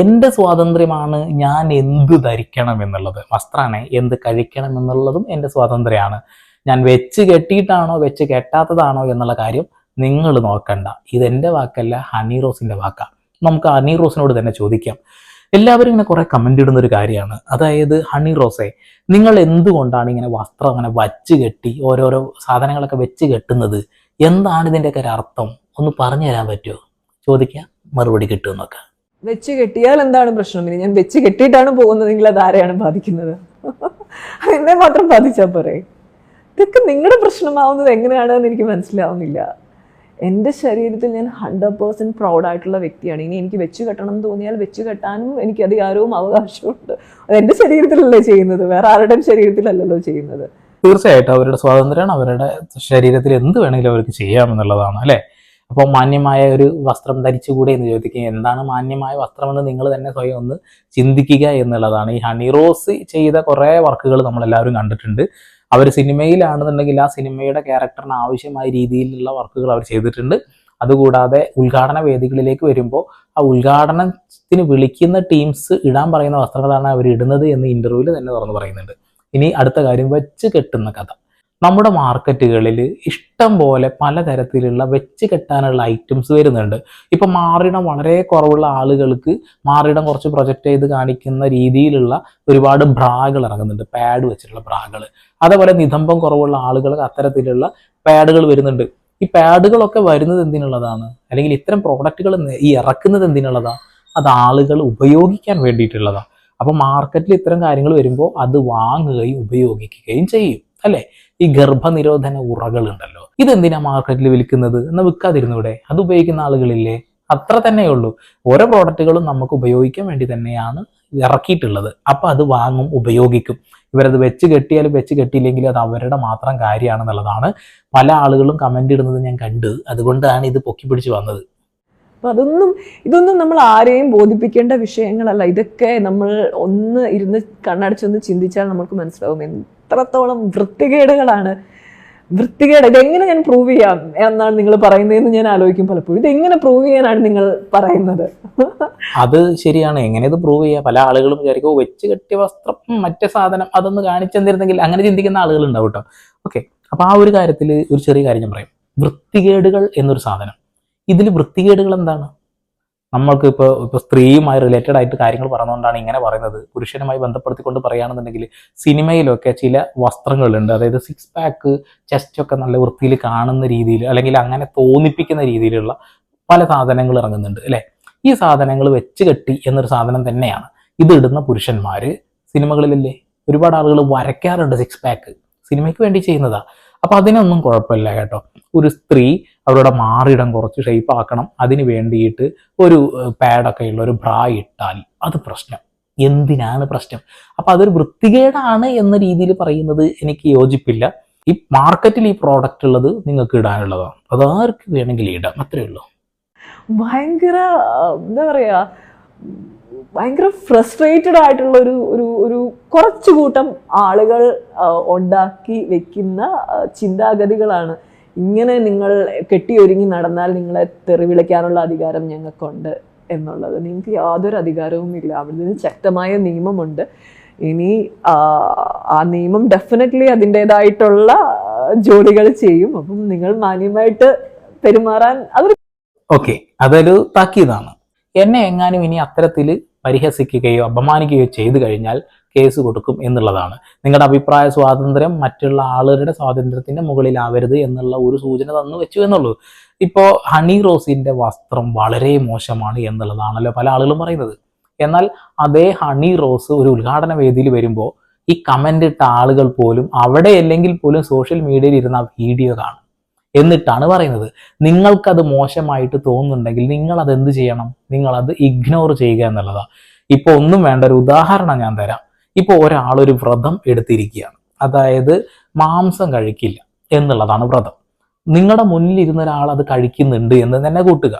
എന്റെ സ്വാതന്ത്ര്യമാണ് ഞാൻ എന്ത് ധരിക്കണം എന്നുള്ളത്. വസ്ത്രമാണ് എന്ത് കഴിക്കണം എന്നുള്ളതും എന്റെ സ്വാതന്ത്ര്യമാണ്. ഞാൻ വെച്ച് കെട്ടിയിട്ടാണോ വെച്ച് കെട്ടാത്തതാണോ എന്നുള്ള കാര്യം നിങ്ങൾ നോക്കണ്ട. ഇതെന്റെ വാക്കല്ല ഹണി റോസിന്റെ വാക്കാണ് നമുക്ക് ഹണി റോസിനോട് തന്നെ ചോദിക്കാം. എല്ലാവരും ഇങ്ങനെ കുറെ കമന്റ് ഇടുന്ന ഒരു കാര്യമാണ്. അതായത് ഹണി റോസെ നിങ്ങൾ എന്തുകൊണ്ടാണ് ഇങ്ങനെ വസ്ത്രം അങ്ങനെ വച്ച് കെട്ടി ഓരോരോ സാധനങ്ങളൊക്കെ വെച്ച് കെട്ടുന്നത്? എന്താണ് ഇതിന്റെയൊക്കെ ഒരു അർത്ഥം? ഒന്ന് പറഞ്ഞു തരാൻ പറ്റുമോ? ചോദിക്കാം. മറുപടി കിട്ടുമെന്നൊക്കെ. വെച്ച് കെട്ടിയാൽ എന്താണ് പ്രശ്നം? ഇനി ഞാൻ വെച്ച് കെട്ടിയിട്ടാണ് പോകുന്നതെങ്കിൽ അത് ആരെയാണ് ബാധിക്കുന്നത്? എന്നെ മാത്രം ബാധിച്ചാൽ പോരെ? ഇതൊക്കെ നിങ്ങളുടെ പ്രശ്നമാവുന്നത് എങ്ങനെയാണെന്ന് എനിക്ക് മനസ്സിലാവുന്നില്ല. എന്റെ ശരീരത്തിൽ ഞാൻ ഹൺഡ്രഡ് പേഴ്സന്റ് പ്രൗഡായിട്ടുള്ള വ്യക്തിയാണ്. ഇനി എനിക്ക് വെച്ച് കെട്ടണം എന്ന് തോന്നിയാൽ വെച്ച് കെട്ടാനും എനിക്ക് അധികാരവും അവകാശമുണ്ട് അത് എന്റെ ശരീരത്തിലല്ലേ ചെയ്യുന്നത്? വേറെ ആരുടെയും ശരീരത്തിലല്ലല്ലോ ചെയ്യുന്നത്. തീർച്ചയായിട്ടും അവരുടെ സ്വാതന്ത്ര്യമാണ്. അവരുടെ ശരീരത്തിൽ എന്ത് വേണമെങ്കിലും അവർക്ക് ചെയ്യാമെന്നുള്ളതാണ് അല്ലേ? അപ്പോൾ മാന്യമായ ഒരു വസ്ത്രം ധരിച്ചുകൂടെ എന്ന് ചോദിക്കുക. എന്താണ് മാന്യമായ വസ്ത്രമെന്ന് നിങ്ങൾ തന്നെ സ്വയം ഒന്ന് ചിന്തിക്കുക എന്നുള്ളതാണ്. ഈ ഹണി റോസ് ചെയ്ത കുറേ വർക്കുകൾ നമ്മളെല്ലാവരും കണ്ടിട്ടുണ്ട്. അവർ സിനിമയിലാണെന്നുണ്ടെങ്കിൽ ആ സിനിമയുടെ ക്യാരക്ടറിന് ആവശ്യമായ രീതിയിലുള്ള വർക്കുകൾ അവർ ചെയ്തിട്ടുണ്ട്. അതുകൂടാതെ ഉദ്ഘാടന വേദികളിലേക്ക് വരുമ്പോൾ ആ ഉദ്ഘാടനത്തിന് വിളിക്കുന്ന ടീംസ് ഇടാൻ പറയുന്ന വസ്ത്രങ്ങളാണ് അവർ ഇടുന്നത് എന്ന് ഇന്റർവ്യൂവിൽ തന്നെ തുറന്നു പറയുന്നുണ്ട്. ഇനി അടുത്ത കാര്യം വെച്ച് കെട്ടുന്ന കഥ. നമ്മുടെ മാർക്കറ്റുകളിൽ ഇഷ്ടം പോലെ പലതരത്തിലുള്ള വെച്ച് കെട്ടാനുള്ള ഐറ്റംസ് വരുന്നുണ്ട്. ഇപ്പം മാറിടം വളരെ കുറവുള്ള ആളുകൾക്ക് മാറിടം കുറച്ച് പ്രൊജക്റ്റ് ചെയ്ത് കാണിക്കുന്ന രീതിയിലുള്ള ഒരുപാട് ബ്രാകൾ ഇറങ്ങുന്നുണ്ട്. പാഡ് വെച്ചിട്ടുള്ള ബ്രാകൾ അതേപോലെ നിതംബം കുറവുള്ള ആളുകൾക്ക് അത്തരത്തിലുള്ള പാഡുകൾ വരുന്നുണ്ട്. ഈ പാഡുകളൊക്കെ വരുന്നത് എന്തിനുള്ളതാണ്? അല്ലെങ്കിൽ ഇത്തരം പ്രോഡക്റ്റുകൾ ഈ ഇറക്കുന്നത് എന്തിനുള്ളതാണ്? അത് ആളുകൾ ഉപയോഗിക്കാൻ വേണ്ടിയിട്ടുള്ളതാണ്. അപ്പോൾ മാർക്കറ്റിൽ ഇത്തരം കാര്യങ്ങൾ വരുമ്പോൾ അത് വാങ്ങുകയും ഉപയോഗിക്കുകയും ചെയ്യും. അല്ലേ? ഈ ഗർഭനിരോധന ഉറകൾ ഉണ്ടല്ലോ ഇതെന്തിനാ മാർക്കറ്റിൽ വിൽക്കുന്നത്? എന്ന് വിൽക്കാതിരുന്നൂടെ അത് ഉപയോഗിക്കുന്ന ആളുകളില്ലേ? അത്ര തന്നെ ഉള്ളൂ. ഓരോ പ്രോഡക്റ്റുകളും നമുക്ക് ഉപയോഗിക്കാൻ വേണ്ടി തന്നെയാണ് ഇറക്കിയിട്ടുള്ളത്. അപ്പൊ അത് വാങ്ങും ഉപയോഗിക്കും. ഇവരത് വെച്ച് കെട്ടിയാലും വെച്ച് കെട്ടിയില്ലെങ്കിലും അത് അവരുടെ മാത്രം കാര്യമാണെന്നുള്ളതാണ് പല ആളുകളും കമന്റ് ഇടുന്നത് ഞാൻ കണ്ടു. അതുകൊണ്ടാണ് ഇത് പൊക്കി പിടിച്ച് വന്നത്. അപ്പൊ അതൊന്നും ഇതൊന്നും നമ്മൾ ആരെയും ബോധിപ്പിക്കേണ്ട വിഷയങ്ങളല്ല. ഇതൊക്കെ നമ്മൾ ഒന്ന് ഇരുന്ന് കണ്ണടച്ചൊന്ന് ചിന്തിച്ചാൽ നമുക്ക് മനസ്സിലാവും എത്രത്തോളം വൃത്തികേടുകളാണ്. വൃത്തികേട് ഇതെങ്ങനെ ഞാൻ പ്രൂവ് ചെയ്യാം എന്നാണ് നിങ്ങൾ പറയുന്നതെന്ന് ഞാൻ ആലോചിക്കും പലപ്പോഴും. ഇതെങ്ങനെ പ്രൂവ് ചെയ്യാനാണ് നിങ്ങൾ പറയുന്നത്? അത് ശരിയാണ്. എങ്ങനെ ഇത് പ്രൂവ് ചെയ്യാം? പല ആളുകളും വിചാരിക്കും "ഓ, വെച്ച് കെട്ടിയ വസ്ത്രം മറ്റേ സാധനം അതൊന്ന് കാണിച്ചെന്നിരുന്നെങ്കിൽ അങ്ങനെ ചിന്തിക്കുന്ന ആളുകൾ ഉണ്ടാവും കേട്ടോ ഓക്കെ. അപ്പൊ ആ ഒരു കാര്യത്തിൽ ഒരു ചെറിയ കാര്യം ഞാൻ പറയാം. വൃത്തികേടുകൾ എന്നൊരു സാധനം. ഇതിൽ വൃത്തികേടുകൾ എന്താണ്? നമ്മൾക്ക് ഇപ്പോൾ ഇപ്പോൾ സ്ത്രീയുമായി റിലേറ്റഡ് ആയിട്ട് കാര്യങ്ങൾ പറഞ്ഞുകൊണ്ടാണ് ഇങ്ങനെ പറയുന്നത്. പുരുഷനുമായി ബന്ധപ്പെടുത്തിക്കൊണ്ട് പറയുകയാണെന്നുണ്ടെങ്കിൽ സിനിമയിലൊക്കെ ചില വസ്ത്രങ്ങളുണ്ട്. അതായത് സിക്സ് പാക്ക് ചെസ്റ്റ് ഒക്കെ നല്ല വൃത്തിയിൽ കാണുന്ന രീതിയിൽ അല്ലെങ്കിൽ അങ്ങനെ തോന്നിപ്പിക്കുന്ന രീതിയിലുള്ള പല സാധനങ്ങൾ ഇറങ്ങുന്നുണ്ട് അല്ലേ? ഈ സാധനങ്ങൾ വെച്ച് കെട്ടി എന്നൊരു സാധനം തന്നെയാണ്. ഇത് ഇടുന്ന പുരുഷന്മാര് സിനിമകളിലല്ലേ? ഒരുപാട് ആളുകൾ വരയ്ക്കാറുണ്ട് സിക്സ് പാക്ക് സിനിമയ്ക്ക് വേണ്ടി ചെയ്യുന്നതാ. അപ്പൊ അതിനൊന്നും കുഴപ്പമില്ല കേട്ടോ. ഒരു സ്ത്രീ അവരുടെ മാറിടം കുറച്ച് ഷേപ്പ് ആക്കണം. അതിന് വേണ്ടിയിട്ട് ഒരു പാഡൊക്കെ ഉള്ള ഒരു ബ്രാ ഇട്ടാൽ അത് പ്രശ്നം. എന്തിനാണ് പ്രശ്നം? അപ്പൊ അതൊരു വൃത്തികേടാണ് എന്ന രീതിയിൽ പറയുന്നത് എനിക്ക് യോജിപ്പില്ല. ഈ മാർക്കറ്റിൽ ഈ പ്രോഡക്റ്റ് ഉള്ളത് നിങ്ങൾക്ക് ഇടാനുള്ളതാണ്. അതാർക്ക് വേണമെങ്കിൽ ഇടാം. അത്രേ ഉള്ളൂ. ഭയങ്കര എന്താ പറയാ ഭയങ്കര ഫ്രസ്ട്രേറ്റഡ് ആയിട്ടുള്ള ഒരു ഒരു ഒരു കുറച്ചു കൂട്ടം ആളുകൾ ഉണ്ടാക്കി വെക്കുന്ന ചിന്താഗതികളാണ്. ഇങ്ങനെ നിങ്ങൾ കെട്ടിയൊരുങ്ങി നടന്നാൽ നിങ്ങളെ തെറി വിളിക്കാനുള്ള അധികാരം ഞങ്ങൾക്കുണ്ട് എന്നുള്ളത്. നിങ്ങൾക്ക് യാതൊരു അധികാരവും ഇല്ല. അവിടുന്ന് ശക്തമായ നിയമമുണ്ട്. ഇനി ആ നിയമം ഡെഫിനറ്റ്ലി അതിന്റെതായിട്ടുള്ള ജോലികൾ ചെയ്യും. അപ്പം നിങ്ങൾ മാന്യമായിട്ട് പെരുമാറാൻ അതൊരു ഓക്കെ അതൊരു താക്കീതാണ്. എന്നെ എങ്ങാനും ഇനി അത്തരത്തിൽ പരിഹസിക്കുകയോ അപമാനിക്കുകയോ ചെയ്തു കഴിഞ്ഞാൽ കേസ് കൊടുക്കും എന്നുള്ളതാണ്. നിങ്ങളുടെ അഭിപ്രായ സ്വാതന്ത്ര്യം മറ്റുള്ള ആളുകളുടെ സ്വാതന്ത്ര്യത്തിന്റെ മുകളിലാവരുത് എന്നുള്ള ഒരു സൂചന തന്നു വെച്ചു എന്നുള്ളൂ. ഇപ്പോൾ ഹണി റോസിന്റെ വസ്ത്രം വളരെ മോശമാണ് എന്നുള്ളതാണല്ലോ പല ആളുകളും പറയുന്നത്. എന്നാൽ അതേ ഹണി റോസ് ഒരു ഉദ്ഘാടന വേദിയിൽ വരുമ്പോൾ ഈ കമന്റ് ഇട്ട ആളുകൾ പോലും അവിടെ അല്ലെങ്കിൽ പോലും സോഷ്യൽ മീഡിയയിൽ ഇരുന്ന വീഡിയോ കാണും. എന്നിട്ടാണ് പറയുന്നത്. നിങ്ങൾക്കത് മോശമായിട്ട് തോന്നുന്നുണ്ടെങ്കിൽ നിങ്ങൾ അത് എന്ത് ചെയ്യണം? നിങ്ങൾ അത് ഇഗ്നോർ ചെയ്യുക എന്നുള്ളതാണ് ഇപ്പൊ ഒന്നും വേണ്ട ഒരു ഉദാഹരണം ഞാൻ തരാം. ഇപ്പൊ ഒരാൾ ഒരു വ്രതം എടുത്തിരിക്കുകയാണ്. അതായത് മാംസം കഴിക്കില്ല എന്നുള്ളതാണ് വ്രതം. നിങ്ങളുടെ മുന്നിൽ ഇരുന്ന ഒരാൾ അത് കഴിക്കുന്നുണ്ട് എന്ന് തന്നെ കൂട്ടുക.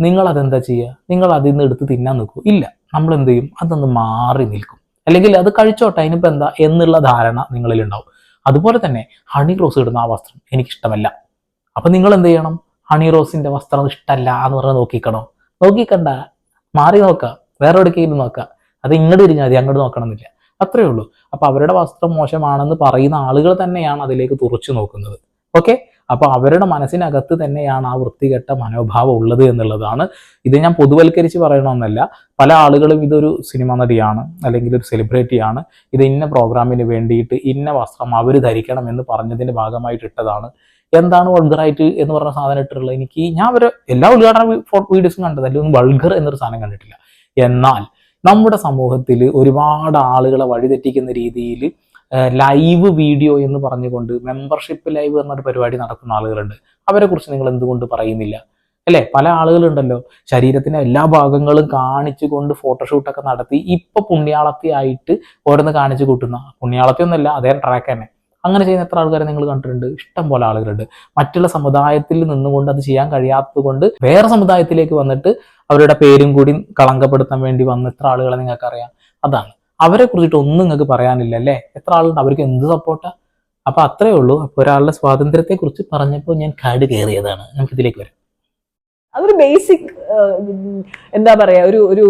നിങ്ങൾ അതെന്താ ചെയ്യുക? നിങ്ങൾ അതിൽ നിന്ന് എടുത്ത് തിന്നാൻ നിൽക്കൂ ഇല്ല നമ്മൾ എന്ത് ചെയ്യും? അതൊന്ന് മാറി നിൽക്കും. അല്ലെങ്കിൽ അത് കഴിച്ചോട്ടെ അതിനിപ്പോ എന്താ? എന്നുള്ള ധാരണ നിങ്ങളിൽ ഉണ്ടാവും അതുപോലെ തന്നെ ഹണി ക്രോസ് ഇടുന്ന ആ വസ്ത്രം എനിക്കിഷ്ടമല്ല. അപ്പൊ നിങ്ങൾ എന്ത് ചെയ്യണം? ഹണി റോസിന്റെ വസ്ത്രം ഇഷ്ടമല്ല എന്ന് പറഞ്ഞ് നോക്കിക്കണോ? നോക്കിക്കണ്ട. മാറി നോക്കാം. വേറെ എവിടേക്കെങ്കിലും നോക്കുക അത് ഇങ്ങോട്ട് തിരിഞ്ഞാൽ മതി അങ്ങോട്ട് നോക്കണമെന്നില്ല. അത്രേ ഉള്ളൂ. അപ്പോൾ അവരുടെ വസ്ത്രം മോശമാണെന്ന് പറയുന്ന ആളുകൾ തന്നെയാണ് അതിലേക്ക് തുറച്ചു നോക്കുന്നത്. ഓക്കെ? അപ്പോൾ അവരുടെ മനസ്സിനകത്ത് തന്നെയാണ് ആ വൃത്തികെട്ട മനോഭാവം ഉള്ളത് എന്നുള്ളതാണ്. ഇത് ഞാൻ പൊതുവൽക്കരിച്ച് പറയണമെന്നല്ല. പല ആളുകളും ഇതൊരു സിനിമ നടിയാണ് അല്ലെങ്കിൽ ഒരു സെലിബ്രിറ്റിയാണ് ഇത് ഇന്ന പ്രോഗ്രാമിന് വേണ്ടിയിട്ട് ഇന്ന വസ്ത്രം അവർ ധരിക്കണം എന്ന് പറഞ്ഞതിന്റെ ഭാഗമായിട്ട് ഇട്ടതാണ്. എന്താണ് വൾഗറായിട്ട് എന്ന് പറഞ്ഞ സാധനം ഇട്ടിട്ടുള്ളത്? എനിക്ക് ഞാൻ ഒരു എല്ലാ ഉദ്ഘാടന വീഡിയോസും കണ്ടത് അല്ലെങ്കിൽ വൾഗർ എന്നൊരു സാധനം കണ്ടിട്ടില്ല. എന്നാൽ നമ്മുടെ സമൂഹത്തിൽ ഒരുപാട് ആളുകളെ വഴിതെറ്റിക്കുന്ന രീതിയിൽ ലൈവ് വീഡിയോ എന്ന് പറഞ്ഞുകൊണ്ട് മെമ്പർഷിപ്പ് ലൈവ് എന്നൊരു പരിപാടി നടക്കുന്ന ആളുകളുണ്ട്. അവരെ കുറിച്ച് നിങ്ങൾ എന്തുകൊണ്ട് പറയുന്നില്ല? അല്ലേ? പല ആളുകളുണ്ടല്ലോ. ശരീരത്തിന്റെ എല്ലാ ഭാഗങ്ങളും കാണിച്ചുകൊണ്ട് ഫോട്ടോഷൂട്ടൊക്കെ നടത്തി ഇപ്പൊ പുണ്യാളത്തി ആയിട്ട് ഓരോന്ന് കാണിച്ചു കൂട്ടുന്ന. പുണ്യാളത്തി ഒന്നല്ല അതേ ട്രാക്ക് തന്നെ. അങ്ങനെ ചെയ്യുന്ന എത്ര ആൾക്കാരെ നിങ്ങൾ കണ്ടിട്ടുണ്ട്? ഇഷ്ടം പോലെ ആളുകളുണ്ട്. മറ്റുള്ള സമുദായത്തിൽ നിന്നുകൊണ്ട് അത് ചെയ്യാൻ കഴിയാത്തത് കൊണ്ട് വേറെ സമുദായത്തിലേക്ക് വന്നിട്ട് അവരുടെ പേരും കൂടി കളങ്കപ്പെടുത്താൻ വേണ്ടി വന്ന എത്ര ആളുകളെ നിങ്ങൾക്ക് അറിയാം അതാണ്. അവരെ കുറിച്ചിട്ട് ഒന്നും നിങ്ങൾക്ക് പറയാനില്ല അല്ലേ? എത്ര ആളുണ്ട്? അവർക്ക് എന്ത് സപ്പോർട്ടാ അപ്പൊ അത്രേ ഉള്ളൂ. അപ്പൊ ഒരാളുടെ സ്വാതന്ത്ര്യത്തെ കുറിച്ച് പറഞ്ഞപ്പോൾ ഞാൻ കാട് കയറിയതാണ്. നമുക്ക് ഇതിലേക്ക് വരാം. അതൊരു ബേസിക് എന്താ പറയാ ഒരു ഒരു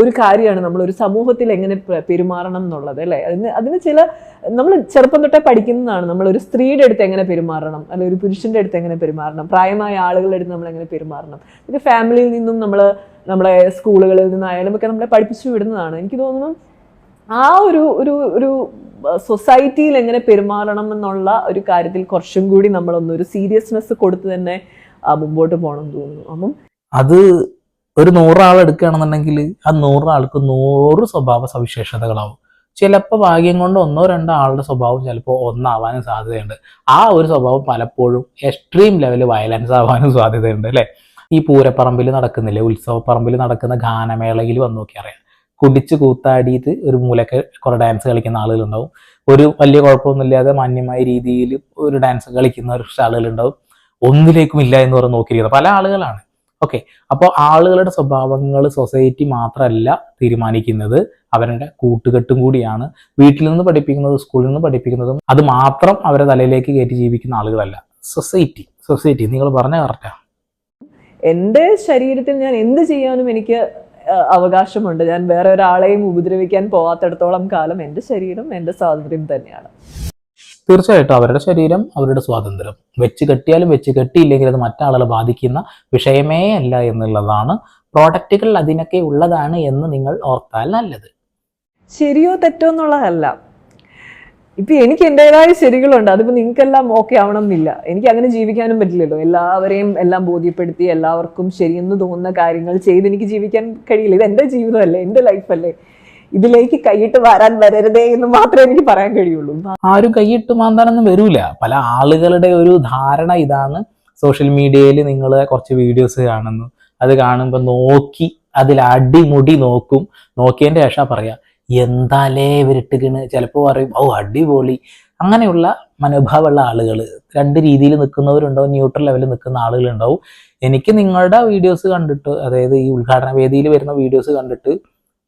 ഒരു കാര്യമാണ് നമ്മൾ ഒരു സമൂഹത്തിൽ എങ്ങനെ പെരുമാറണം എന്നുള്ളത് അല്ലേ? അതിന് അതിന് ചില നമ്മൾ ചെറുപ്പം തൊട്ടേ പഠിക്കുന്നതാണ്. നമ്മൾ ഒരു സ്ത്രീയുടെ അടുത്ത് എങ്ങനെ പെരുമാറണം? അല്ലെങ്കിൽ ഒരു പുരുഷന്റെ അടുത്ത് എങ്ങനെ പെരുമാറണം? പ്രായമായ ആളുകളുടെ അടുത്ത് നമ്മൾ എങ്ങനെ പെരുമാറണം? ഇത് ഫാമിലിയിൽ നിന്നും നമ്മൾ നമ്മളെ സ്കൂളുകളിൽ നിന്നായാലും ഒക്കെ നമ്മളെ പഠിപ്പിച്ചു വിടുന്നതാണ്. എനിക്ക് തോന്നുന്നു ആ ഒരു ഒരു ഒരു സൊസൈറ്റിയിൽ എങ്ങനെ പെരുമാറണം എന്നുള്ള ഒരു കാര്യത്തിൽ കുറച്ചും കൂടി നമ്മളൊന്ന് ഒരു സീരിയസ്നെസ് കൊടുത്ത് തന്നെ മുമ്പോട്ട് പോകണം എന്ന് തോന്നുന്നു. അപ്പം അത് ഒരു നൂറാൾ എടുക്കുകയാണെന്നുണ്ടെങ്കിൽ ആ നൂറാൾക്ക് നൂറ് സ്വഭാവ സവിശേഷതകളാവും. ചിലപ്പോൾ ഭാഗ്യം കൊണ്ട് ഒന്നോ രണ്ടോ ആളുടെ സ്വഭാവം ചിലപ്പോൾ ഒന്നാവാനും സാധ്യതയുണ്ട്. ആ ഒരു സ്വഭാവം പലപ്പോഴും എക്സ്ട്രീം ലെവൽ വയലൻസ് ആവാനും സാധ്യതയുണ്ട് അല്ലേ? ഈ പൂരപ്പറമ്പിൽ നടക്കുന്നില്ലേ? ഉത്സവപ്പറമ്പിൽ നടക്കുന്ന ഗാനമേളയിൽ വന്ന് നോക്കി അറിയാം കുടിച്ച് കൂത്താടിയിട്ട് ഒരു മൂലക്ക് കുറെ ഡാൻസ് കളിക്കുന്ന ആളുകളുണ്ടാവും. ഒരു വലിയ കുഴപ്പമൊന്നുമില്ലാതെ മാന്യമായ രീതിയിൽ ഒരു ഡാൻസ് കളിക്കുന്ന ഒരു ആളുകളുണ്ടാവും. ഒന്നിലേക്കും ഇല്ല എന്ന് പറഞ്ഞ് നോക്കിയിരിക്കുന്നത്. പല ആളുകളാണ്. ഓക്കെ. അപ്പോൾ ആളുകളുടെ സ്വഭാവങ്ങൾ സൊസൈറ്റി മാത്രമല്ല തീരുമാനിക്കുന്നത്. അവരുടെ കൂട്ടുകെട്ടും കൂടിയാണ്. വീട്ടിൽ നിന്ന് പഠിപ്പിക്കുന്നത് സ്കൂളിൽ നിന്ന് പഠിപ്പിക്കുന്നതും അത് മാത്രം അവരെ തലയിലേക്ക് കയറ്റി ജീവിക്കുന്ന ആളുകളല്ല. സൊസൈറ്റി. സൊസൈറ്റി. നിങ്ങൾ പറഞ്ഞ കറക്റ്റാ എന്റെ ശരീരത്തിൽ ഞാൻ എന്ത് ചെയ്യാനും എനിക്ക് അവകാശമുണ്ട്. ഞാൻ വേറെ ഒരാളെയും ഉപദ്രവിക്കാൻ പോവാത്തിടത്തോളം കാലം എന്റെ ശരീരം എന്റെ സ്വാതന്ത്ര്യം തന്നെയാണ്. തീർച്ചയായിട്ടും അവരുടെ ശരീരം അവരുടെ സ്വാതന്ത്ര്യം. വെച്ച് കെട്ടിയാലും വെച്ച് കെട്ടിയില്ലെങ്കിൽ അത് മറ്റാളുകളെ ബാധിക്കുന്ന വിഷയമേ അല്ല എന്നുള്ളതാണ് പ്രോഡക്റ്റുകൾ അതിനൊക്കെ ഉള്ളതാണ് എന്ന് നിങ്ങൾ ഓർത്താൽ നല്ലത്. ശരിയോ തെറ്റോ എന്നുള്ളതല്ല. ഇപ്പൊ എനിക്ക് എന്റെതായ ശരികളുണ്ട്. അതിപ്പോ നിങ്ങൾക്കെല്ലാം ഓക്കെ ആവണം എന്നില്ല എനിക്ക് അങ്ങനെ ജീവിക്കാനും പറ്റില്ലല്ലോ. എല്ലാവരെയും എല്ലാം ബോധ്യപ്പെടുത്തി എല്ലാവർക്കും ശരിയെന്ന് തോന്നുന്ന കാര്യങ്ങൾ ചെയ്ത് എനിക്ക് ജീവിക്കാൻ കഴിയില്ല. ഇത് എന്റെ ജീവിതമല്ലേ? എന്റെ ലൈഫല്ലേ ഇതിലേക്ക് കൈയിട്ട് വരാൻ വരരുതേ എന്ന് മാത്രമേ എനിക്ക് പറയാൻ കഴിയുള്ളൂ. ആരും കൈയിട്ട് മാന്താനൊന്നും വരൂല. പല ആളുകളുടെ ഒരു ധാരണ ഇതാണ്. സോഷ്യൽ മീഡിയയിൽ നിങ്ങൾ കുറച്ച് വീഡിയോസ് കാണുന്നു. അത് കാണുമ്പോൾ നോക്കി അതിൽ അടിമുടി നോക്കും. നോക്കിയതിന്റെ ശേഷം പറയാ എന്താലേ ഇവരിട്ടിക്കണ്? ചിലപ്പോൾ പറയും ഓ അടിപൊളി. അങ്ങനെയുള്ള മനോഭാവമുള്ള ആളുകൾ രണ്ട് രീതിയിൽ നിൽക്കുന്നവരുണ്ടാവും ന്യൂട്രൽ ലെവലിൽ നിൽക്കുന്ന ആളുകളുണ്ടാവും. എനിക്ക് നിങ്ങളുടെ വീഡിയോസ് കണ്ടിട്ട് അതായത് ഈ ഉദ്ഘാടന വേദിയിൽ വരുന്ന വീഡിയോസ് കണ്ടിട്ട്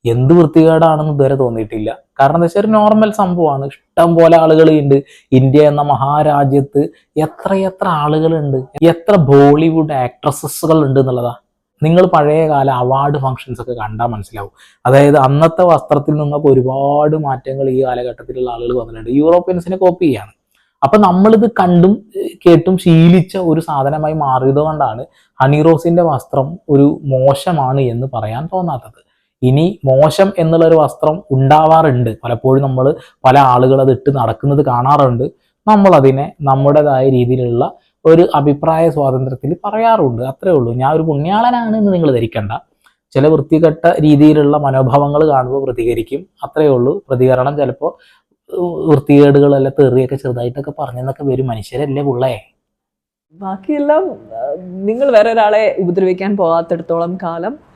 എന്ത് വൃത്തികേടാണെന്ന് ഇതുവരെ തോന്നിയിട്ടില്ല. കാരണം എന്താ വെച്ചാൽ ഒരു നോർമൽ സംഭവമാണ്. ഇഷ്ടം പോലെ ആളുകളുണ്ട്. ഇന്ത്യ എന്ന മഹാരാജ്യത്ത് എത്രയെത്ര ആളുകളുണ്ട്. എത്ര ബോളിവുഡ് ആക്ട്രസസുകൾ ഉണ്ട് എന്നുള്ളതാ. നിങ്ങൾ പഴയ കാല അവാർഡ് ഫങ്ഷൻസ് ഒക്കെ കണ്ടാൽ മനസ്സിലാവും. അതായത് അന്നത്തെ വസ്ത്രത്തിൽ നിന്നൊക്കെ ഒരുപാട് മാറ്റങ്ങൾ ഈ കാലഘട്ടത്തിലുള്ള ആളുകൾ വന്നിട്ടുണ്ട്. യൂറോപ്യൻസിനെ കോപ്പി ചെയ്യാണ്. അപ്പൊ നമ്മളിത് കണ്ടും കേട്ടും ശീലിച്ച ഒരു സാധനമായി മാറിയത് കൊണ്ടാണ് ഹണിറോസിന്റെ വസ്ത്രം ഒരു മോശമാണ് എന്ന് പറയാൻ തോന്നാത്തത്. ഇനി മോശം എന്നുള്ള ഒരു വസ്ത്രം ഉണ്ടാവാറുണ്ട്. പലപ്പോഴും നമ്മൾ പല ആളുകൾ അത് ഇട്ട് നടക്കുന്നത് കാണാറുണ്ട്. നമ്മൾ അതിനെ നമ്മുടേതായ രീതിയിലുള്ള ഒരു അഭിപ്രായ സ്വാതന്ത്ര്യത്തിൽ പറയാറുണ്ട്. അത്രേ ഉള്ളൂ. ഞാൻ ഒരു പുണ്യാളനാണ് എന്ന് നിങ്ങൾ ധരിക്കണ്ട. ചില വൃത്തികെട്ട രീതിയിലുള്ള മനോഭാവങ്ങൾ കാണുമ്പോൾ പ്രതികരിക്കും. അത്രേ ഉള്ളൂ. പ്രതികരണം ചിലപ്പോൾ വൃത്തികേടുകളെല്ലാം തെറിയൊക്കെ ചെറുതായിട്ടൊക്കെ പറഞ്ഞെന്നൊക്കെ വരും. മനുഷ്യരല്ലേ പുള്ളേ? ബാക്കിയെല്ലാം നിങ്ങൾ വേറെ ഒരാളെ ഉപദ്രവിക്കാൻ പോകാത്തിടത്തോളം കാലം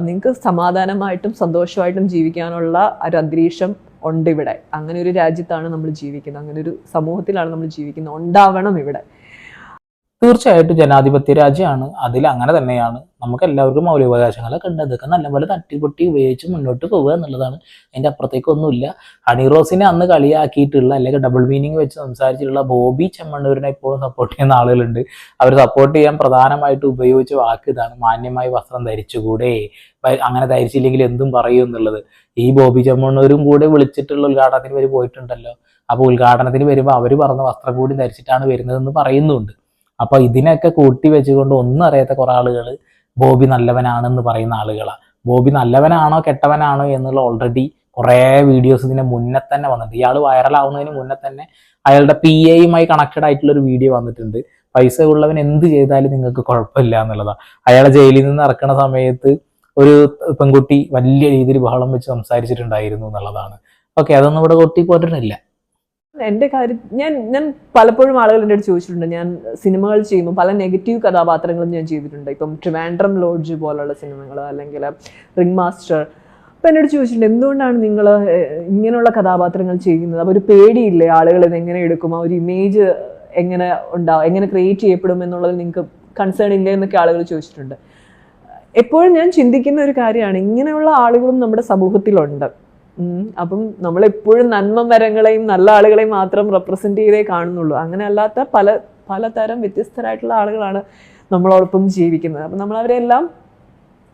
നിങ്ങൾക്ക് സമാധാനമായിട്ടും സന്തോഷമായിട്ടും ജീവിക്കാനുള്ള ഒരു അന്തരീക്ഷം ഉണ്ട് ഇവിടെ. അങ്ങനെ ഒരു രാജ്യത്താണ് നമ്മൾ ജീവിക്കുന്നത്. അങ്ങനെ ഒരു സമൂഹത്തിലാണ് നമ്മൾ ജീവിക്കുന്നത്. ഉണ്ടാവണം ഇവിടെ. തീർച്ചയായിട്ടും ജനാധിപത്യ രാജ്യമാണ്. അതിൽ അങ്ങനെ തന്നെയാണ്. നമുക്ക് എല്ലാവർക്കും മൗലികാവകാശങ്ങളൊക്കെ ഉണ്ട്. അതൊക്കെ നല്ലപോലെ തട്ടിപ്പൊട്ടി ഉപയോഗിച്ച് മുന്നോട്ട് പോവുക എന്നുള്ളതാണ്. അതിന്റെ അപ്പുറത്തേക്കൊന്നുമില്ല. ഹണിറോസിനെ അന്ന് കളിയാക്കിയിട്ടുള്ള അല്ലെങ്കിൽ ഡബിൾ മീനിങ് വെച്ച് സംസാരിച്ചിട്ടുള്ള ബോബി ചെമ്മണ്ണൂരിനെ ഇപ്പോഴും സപ്പോർട്ട് ചെയ്യുന്ന ആളുകളുണ്ട്. അവർ സപ്പോർട്ട് ചെയ്യാൻ പ്രധാനമായിട്ട് ഉപയോഗിച്ച വാക്ക് ഇതാണ്. മാന്യമായി വസ്ത്രം ധരിച്ചുകൂടെ. അങ്ങനെ ധരിച്ചില്ലെങ്കിൽ എന്തും പറയൂ എന്നുള്ളത്. ഈ ബോബി ചെമ്മണ്ണൂരും കൂടെ വിളിച്ചിട്ടുള്ള ഉദ്ഘാടനത്തിന് വരെ പോയിട്ടുണ്ടല്ലോ. അപ്പോൾ ഉദ്ഘാടനത്തിന് വരുമ്പോൾ അവർ പറഞ്ഞ വസ്ത്രം കൂടി ധരിച്ചിട്ടാണ് വരുന്നതെന്ന് പറയുന്നുണ്ട്. അപ്പോൾ ഇതിനൊക്കെ കൂട്ടി വെച്ചുകൊണ്ട് ഒന്നും അറിയാത്ത കുറെ ആളുകൾ ബോബി നല്ലവനാണെന്ന് പറയുന്ന ആളുകളാണ് ബോബി നല്ലവനാണോ കെട്ടവനാണോ എന്നുള്ള ഓൾറെഡി കുറേ വീഡിയോസ് ഇതിന് മുന്നേ തന്നെ വന്നിട്ടുണ്ട്. ഇയാൾ വൈറലാവുന്നതിന് മുന്നേ തന്നെ അയാളുടെ പി എയുമായി കണക്റ്റഡ് ആയിട്ടുള്ള ഒരു വീഡിയോ വന്നിട്ടുണ്ട്. പൈസ ഉള്ളവൻ എന്ത് ചെയ്താലും നിങ്ങൾക്ക് കുഴപ്പമില്ല എന്നുള്ളതാണ് അയാളെ ജയിലിൽ നിന്ന് ഇറക്കുന്ന സമയത്ത് ഒരു പെൺകുട്ടി വലിയ രീതിയിൽ ബഹളം വെച്ച് സംസാരിച്ചിട്ടുണ്ടായിരുന്നു എന്നുള്ളതാണ്. ഓക്കെ അതൊന്നും ഇവിടെ കൊട്ടി പോറ്റിട്ടില്ല എന്റെ കാര്യം ഞാൻ ഞാൻ പലപ്പോഴും ആളുകൾ എന്റെ അടുത്ത് ചോദിച്ചിട്ടുണ്ട്. ഞാൻ സിനിമകൾ ചെയ്യുമ്പോൾ പല നെഗറ്റീവ് കഥാപാത്രങ്ങളും ഞാൻ ചെയ്തിട്ടുണ്ട്. ഇപ്പം ട്രിവാൻഡ്രം ലോഡ്ജ് പോലുള്ള സിനിമകൾ അല്ലെങ്കിൽ റിംഗ് മാസ്റ്റർ അപ്പം എന്നോട് ചോദിച്ചിട്ടുണ്ട് എന്തുകൊണ്ടാണ് നിങ്ങൾ ഇങ്ങനെയുള്ള കഥാപാത്രങ്ങൾ ചെയ്യുന്നത്? അപ്പോൾ ഒരു പേടിയില്ലേ ആളുകൾ ഇത് എങ്ങനെ എടുക്കും? ആ ഒരു ഇമേജ് എങ്ങനെ ഉണ്ടാവും എങ്ങനെ ക്രിയേറ്റ് ചെയ്യപ്പെടും എന്നുള്ളത് നിങ്ങൾക്ക് കൺസേൺ ഇല്ല എന്നൊക്കെ ആളുകൾ ചോദിച്ചിട്ടുണ്ട്. എപ്പോഴും ഞാൻ ചിന്തിക്കുന്ന ഒരു കാര്യമാണ് ഇങ്ങനെയുള്ള ആളുകളും നമ്മുടെ സമൂഹത്തിലുണ്ട്. അപ്പം നമ്മൾ എപ്പോഴും നന്മ മരങ്ങളെയും നല്ല ആളുകളെയും മാത്രം റെപ്രസെന്റ് ചെയ്തേ കാണുന്നുള്ളൂ. അങ്ങനെ അല്ലാത്ത പല പലതരം വ്യത്യസ്തരായിട്ടുള്ള ആളുകളാണ് നമ്മളോടൊപ്പം ജീവിക്കുന്നത്. അപ്പം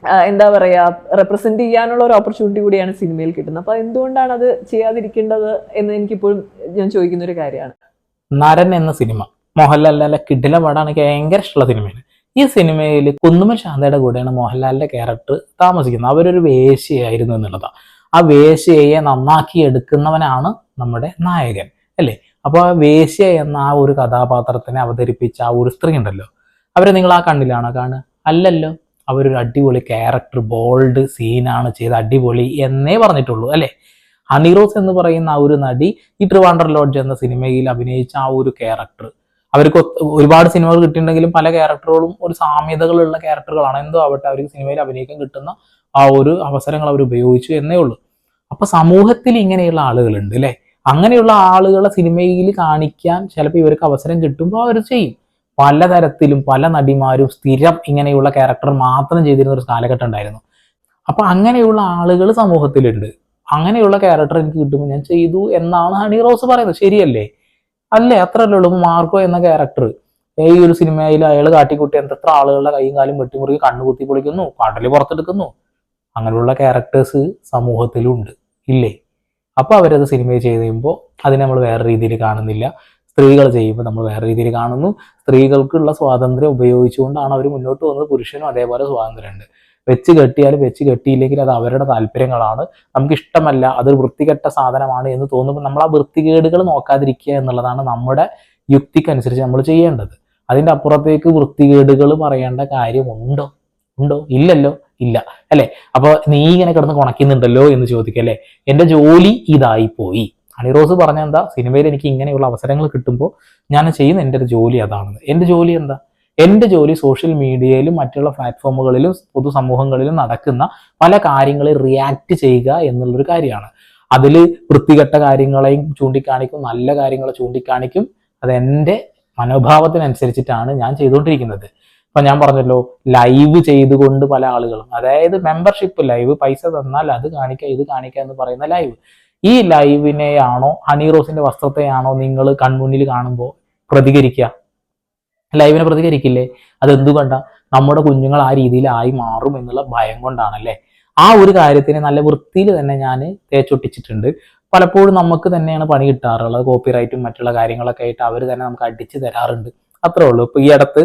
ആ, എന്താ പറയാ റെപ്രസെന്റ് ചെയ്യാനുള്ള ഒരു ഓപ്പർച്യൂണിറ്റി കൂടിയാണ് സിനിമയിൽ കിട്ടുന്നത്. അപ്പൊ എന്തുകൊണ്ടാണ് അത് ചെയ്യാതിരിക്കേണ്ടത് എന്ന് എനിക്കിപ്പോഴും ഞാൻ ചോദിക്കുന്ന ഒരു കാര്യമാണ്. നരൻ എന്ന സിനിമ മോഹൻലാലിന്റെ കിഡിലെ പടമാണ് ഭയങ്കര ഇഷ്ടമുള്ള സിനിമയാണ് ഈ സിനിമയിൽ കുന്നുമൽ ശാന്തയുടെ കൂടെയാണ് മോഹൻലാലിന്റെ ക്യാരക്ടർ താമസിക്കുന്നത്. അവരൊരു വേശിയായിരുന്നു എന്നുള്ളതാണ്. ആ വേശ്യയെ നന്നാക്കി എടുക്കുന്നവനാണ് നമ്മുടെ നായകൻ അല്ലേ? അപ്പോൾ ആ വേശ്യ എന്ന ആ ഒരു കഥാപാത്രത്തിനെ അവതരിപ്പിച്ച ആ ഒരു സ്ത്രീ ഉണ്ടല്ലോ. അവരെ നിങ്ങൾ ആ കണ്ണിലാണോ കാണുക? അല്ലല്ലോ. അവരൊരു അടിപൊളി ക്യാരക്ടർ ബോൾഡ് സീനാണ് ചെയ്ത് അടിപൊളി എന്നേ പറഞ്ഞിട്ടുള്ളൂ അല്ലേ? ഹണിറോസ് എന്ന് പറയുന്ന ആ ഒരു നടി ഈ ട്രിവാൻഡർ ലോഡ്ജ് എന്ന സിനിമയിൽ അഭിനയിച്ച ആ ഒരു ക്യാരക്ടർ അവർക്ക് ഒരുപാട് സിനിമകൾ കിട്ടിയിട്ടുണ്ടെങ്കിലും പല ക്യാരക്ടറുകളും ഒരു സാമ്യതകളുള്ള ക്യാരക്ടറുകളാണ്. എന്തോ ആവട്ടെ അവർക്ക് സിനിമയിൽ അഭിനയിക്കാൻ കിട്ടുന്ന ആ ഒരു അവസരങ്ങൾ അവർ ഉപയോഗിച്ചു എന്നേ ഉള്ളൂ. അപ്പൊ സമൂഹത്തിൽ ഇങ്ങനെയുള്ള ആളുകളുണ്ട് അല്ലെ അങ്ങനെയുള്ള ആളുകളെ സിനിമയിൽ കാണിക്കാൻ ചിലപ്പോൾ ഇവർക്ക് അവസരം കിട്ടുമ്പോൾ അവർ ചെയ്യും. പലതരത്തിലും പല നടിമാരും സ്ഥിരം ഇങ്ങനെയുള്ള ക്യാരക്ടർ മാത്രം ചെയ്തിരുന്ന ഒരു കാലഘട്ടം ഉണ്ടായിരുന്നു. അപ്പൊ അങ്ങനെയുള്ള ആളുകൾ സമൂഹത്തിലുണ്ട്. അങ്ങനെയുള്ള ക്യാരക്ടർ എനിക്ക് കിട്ടുമ്പോൾ ഞാൻ ചെയ്തു എന്നാണ് ഹണി റോസ് പറയുന്നത്. ശരിയല്ലേ? അല്ലേ? അത്രല്ലേ ഉള്ളൂ മാർക്കോ എന്ന ക്യാരക്ടർ ഈ ഒരു സിനിമയിൽ അയാൾ കാട്ടിക്കുട്ടി എന്തെത്ര ആളുകളുടെ കൈയും കാലും വെട്ടിമുറുകി കണ്ണു കുത്തി പൊളിക്കുന്നു കടൽ പുറത്തെടുക്കുന്നു. അങ്ങനെയുള്ള ക്യാരക്ടേഴ്സ് സമൂഹത്തിലുണ്ട്. ഇല്ലേ? അപ്പോൾ അവരത് സിനിമ ചെയ്ത് കഴിയുമ്പോൾ അതിനെ നമ്മൾ വേറെ രീതിയിൽ കാണുന്നില്ല. സ്ത്രീകൾ ചെയ്യുമ്പോൾ നമ്മൾ വേറെ രീതിയിൽ കാണുന്നു. സ്ത്രീകൾക്കുള്ള സ്വാതന്ത്ര്യം ഉപയോഗിച്ചുകൊണ്ടാണ് അവർ മുന്നോട്ട് വന്നത് പുരുഷനും അതേപോലെ സ്വാതന്ത്ര്യമുണ്ട്. വെച്ച് കെട്ടിയാലും വെച്ച് കെട്ടിയില്ലെങ്കിൽ അത് അവരുടെ താല്പര്യങ്ങളാണ്. നമുക്ക് ഇഷ്ടമല്ല അതൊരു വൃത്തികെട്ട സാധനമാണ് എന്ന് തോന്നുമ്പോൾ നമ്മൾ ആ വൃത്തികേടുകൾ നോക്കാതിരിക്കുക എന്നുള്ളതാണ് നമ്മുടെ യുക്തിക്കനുസരിച്ച് നമ്മൾ ചെയ്യേണ്ടത്. അതിന്റെ അപ്പുറത്തേക്ക് വൃത്തികേടുകൾ പറയേണ്ട കാര്യം ഉണ്ടോ? ഉണ്ടോ ഇല്ലല്ലോ? ഇല്ല. അല്ലേ? അപ്പോൾ നീ ഇങ്ങനെ കിടന്ന് കുണക്കുന്നുണ്ടല്ലോ എന്ന് ചോദിക്കല്ലേ എന്റെ ജോലി ഇതായി പോയി ഹണിറോസ് പറഞ്ഞ എന്താ? സിനിമയിൽ എനിക്ക് ഇങ്ങനെയുള്ള അവസരങ്ങൾ കിട്ടുമ്പോൾ ഞാൻ ചെയ്യുന്ന എന്റെ ഒരു ജോലി അതാണെന്ന്. എന്റെ ജോലി എന്താ? എന്റെ ജോലി സോഷ്യൽ മീഡിയയിലും മറ്റുള്ള പ്ലാറ്റ്ഫോമുകളിലും പൊതുസമൂഹങ്ങളിലും നടക്കുന്ന പല കാര്യങ്ങളിൽ റിയാക്ട് ചെയ്യുക എന്നുള്ളൊരു കാര്യമാണ്. അതിൽ വൃത്തികെട്ട കാര്യങ്ങളെയും ചൂണ്ടിക്കാണിക്കും നല്ല കാര്യങ്ങളെ ചൂണ്ടിക്കാണിക്കും. അത് എന്റെ മനോഭാവത്തിനനുസരിച്ചിട്ടാണ് ഞാൻ ചെയ്തുകൊണ്ടിരിക്കുന്നത്. ഇപ്പം ഞാൻ പറഞ്ഞല്ലോ ലൈവ് ചെയ്തുകൊണ്ട് പല ആളുകളും. അതായത് മെമ്പർഷിപ്പ് ലൈവ് പൈസ തന്നാൽ അത് കാണിക്കുക ഇത് കാണിക്കുക എന്ന് പറയുന്ന ലൈവ് ഈ ലൈവിനെയാണോ ഹണി റോസിന്റെ വസ്ത്രത്തെയാണോ നിങ്ങൾ കൺമുന്നിൽ കാണുമ്പോൾ പ്രതികരിക്കുക? ലൈവിനെ പ്രതികരിക്കില്ലേ? അതെന്തുകൊണ്ടാ നമ്മുടെ കുഞ്ഞുങ്ങൾ ആ രീതിയിലായി മാറും എന്നുള്ള ഭയം കൊണ്ടാണല്ലേ? ആ ഒരു കാര്യത്തിന് നല്ല വൃത്തിയിൽ തന്നെ ഞാൻ തേച്ചൊട്ടിച്ചിട്ടുണ്ട്. പലപ്പോഴും നമുക്ക് തന്നെയാണ് പണി കിട്ടാറുള്ളത്. കോപ്പിറൈറ്റും മറ്റുള്ള കാര്യങ്ങളൊക്കെ ആയിട്ട് അവർ തന്നെ നമുക്ക് അടിച്ചു തരാറുണ്ട്. അത്രേ ഉള്ളൂ. ഇപ്പൊ ഈ അടുത്ത്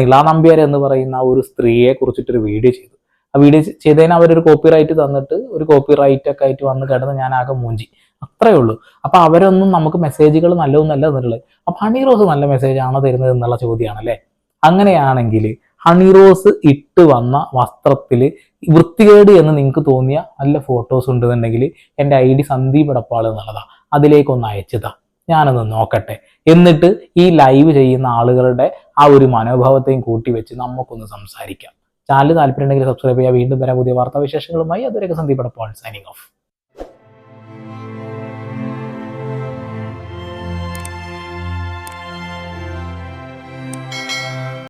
നിളാ നമ്പ്യാർ എന്ന് പറയുന്ന ഒരു സ്ത്രീയെ കുറിച്ചിട്ടൊരു വീഡിയോ ചെയ്തു. ആ വീഡിയോ ചെയ്തതിന് അവരൊരു കോപ്പിറൈറ്റ് തന്നിട്ട് ഒരു കോപ്പിറൈറ്റ് ഒക്കെ ആയിട്ട് വന്ന് കിടന്ന് ഞാൻ ആകെ മൂഞ്ചി. അത്രേ ഉള്ളൂ അപ്പൊ അവരൊന്നും നമുക്ക് മെസ്സേജുകൾ നല്ലതൊന്നല്ല തന്നിട്ടുള്ളത് അപ്പൊ ഹണി റോസ് നല്ല മെസ്സേജ് ആണോ തരുന്നത് എന്നുള്ള ചോദ്യമാണ് അല്ലെ അങ്ങനെയാണെങ്കിൽ ഹണി റോസ് ഇട്ട് വന്ന വസ്ത്രത്തിൽ വൃത്തികേട് എന്ന് നിങ്ങൾക്ക് തോന്നിയ നല്ല ഫോട്ടോസ് ഉണ്ടെന്നുണ്ടെങ്കിൽ എന്റെ ഐ ഡി സന്ദീപ് എടപ്പാൾ എന്നുള്ളതാ. അതിലേക്കൊന്ന് അയച്ചതാ. ഞാനൊന്ന് നോക്കട്ടെ. എന്നിട്ട് ഈ ലൈവ് ചെയ്യുന്ന ആളുകളുടെ ആ ഒരു മനോഭാവത്തെയും കൂട്ടി വെച്ച് നമുക്കൊന്ന് സംസാരിക്കാം. ചാനൽ താല്പര്യം ഉണ്ടെങ്കിൽ സബ്സ്ക്രൈബ് ചെയ്യുക വീണ്ടും വരാം പുതിയ വാർത്താവിശേഷങ്ങളുമായി. അതുവരെയൊക്കെ സന്ദീപ് എടപ്പാൾ സൈനിങ് ഓഫ്